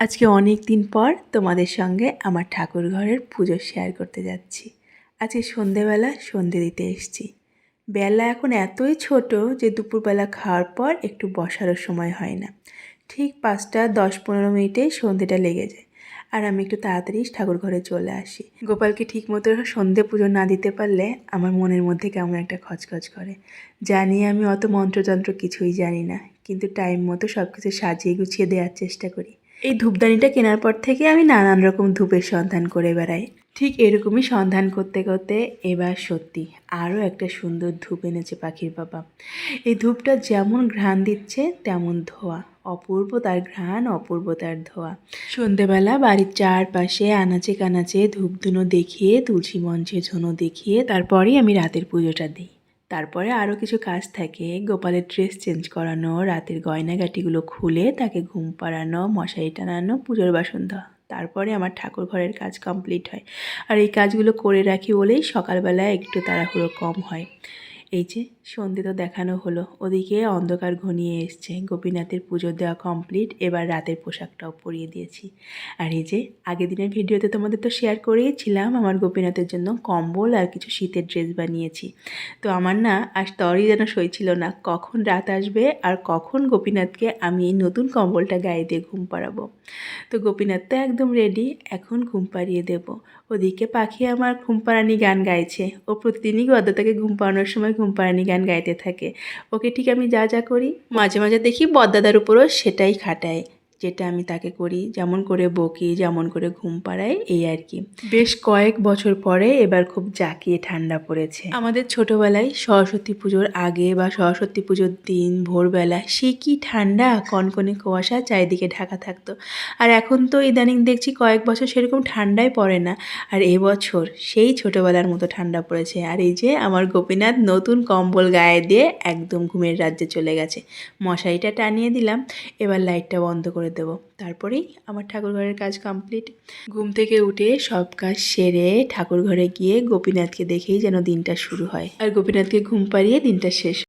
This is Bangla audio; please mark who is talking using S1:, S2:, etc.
S1: আজকে অনেক দিন পর তোমাদের সঙ্গে আমার ঠাকুর ঘরের পুজো শেয়ার করতে যাচ্ছি। আজকে সন্ধেবেলা সন্ধে দিতে এসেছি। বেলা এখন এতই ছোট যে দুপুরবেলা খাওয়ার পর একটু বসারও সময় হয় না। ঠিক পাঁচটা, দশ, পনেরো মিনিটে সন্ধেটা লেগে যায়। আর আমি একটু তাড়াতাড়ি ঠাকুর ঘরে চলে আসি। গোপালকে ঠিক মতো সন্ধে পুজো না দিতে পারলে আমার মনের মধ্যে কেমন একটা খচখচ করে। জানি আমি অত মন্ত্রতন্ত্র কিছুই জানি না, কিন্তু টাইম মতো সব কিছু সাজিয়ে গুছিয়ে দেওয়ার চেষ্টা করি। এই ধূপদানিটা কেনার পর থেকে আমি নানান রকম ধূপের সন্ধান করে বেড়াই। ঠিক এরকমই সন্ধান করতে করতে এবার সত্যি আরও একটা সুন্দর ধূপ এনেছে পাখির বাবা। এই ধূপটা যেমন ঘ্রাণ দিচ্ছে, তেমন ধোয়া। অপূর্ব তার ঘ্রাণ, অপূর্ব তার ধোয়া। সন্ধেবেলা বাড়ির চারপাশে আনাচে কানাচে ধূপধুনো দেখিয়ে, তুলসী মঞ্চে ঝুনো দেখিয়ে, তারপরেই আমি রাতের পুজোটা দিই। তারপরে আরও কিছু কাজ থাকে। গোপালের ড্রেস চেঞ্জ করানো, রাতের গয়নাগাটিগুলো খুলে তাকে ঘুম পাড়ানো, মশারি টানানো, পুজোর বাসন দেওয়া তারপরে আমার ঠাকুর ঘরের কাজ কমপ্লিট হয়। আর এই কাজগুলো করে রাখি বলেই সকালবেলায় একটু তাড়াহুড়ো কম হয়। এই যে সন্ধে তো দেখানো হলো, ওদিকে অন্ধকার ঘনিয়ে এসছে। গোপীনাথের পুজো দেওয়া কমপ্লিট এবার রাতের পোশাকটাও পরিয়ে দিয়েছি। আর এই যে আগের দিনের ভিডিওতে তোমাদের তো শেয়ার করেইছিলাম আমার গোপীনাথের জন্য কম্বল আর কিছু শীতের ড্রেস বানিয়েছি। তো আমার না আজ তরই যেন সইছিল না, কখন রাত আসবে আর কখন গোপীনাথকে আমি এই নতুন কম্বলটা গায়ে দিয়ে ঘুম পাড়াবো। তো গোপীনাথ তো একদম রেডি এখন ঘুম পাড়িয়ে দেব। ওদিকে পাখি আমার ঘুম পাড়ানি গান গাইছে। ও প্রতিদিনই গদ্দাতাকে ঘুম পাড়ানোর সময় ঘুম পাড়ানি গান গাইতে থাকে। ওকে ঠিক আমি যা যা করি, মাঝে মাঝে দেখি বদদাদার উপরও সেটাই খাটায়। যেটা আমি তাকে করি যেমন করে বকি যেমন করে ঘুম পাড়াই এই আর কি। বেশ কয়েক বছর পরে এবার খুব জাকিয়ে ঠান্ডা পড়েছে। আমাদের ছোটবেলায় সরস্বতী পুজোর আগে বা সরস্বতী পুজোর দিন ভোরবেলা সে কি ঠান্ডা কনকনে কুয়াশা চারিদিকে ঢাকা থাকতো। আর এখন তো ইদানিং দেখছি কয়েক বছর সেরকম ঠান্ডাই পড়ে না। আর এবছর সেই ছোটবেলার মতো ঠান্ডা পড়েছে। আর এই যে আমার গোপীনাথ নতুন কম্বল গায়ে দিয়ে একদম ঘুমের রাজ্যে চলে গেছে। মশারিটা টানিয়ে দিলাম এবার লাইটটা বন্ধ করে দেবো। তারপরেই আমার ঠাকুর ঘরের কাজ কমপ্লিট ঘুম থেকে উঠে সব কাজ সেরে ঠাকুর ঘরে গিয়ে গোপীনাথকে দেখেই যেন দিনটা শুরু হয়। আর গোপীনাথকে ঘুম পাড়িয়ে দিনটা শেষ।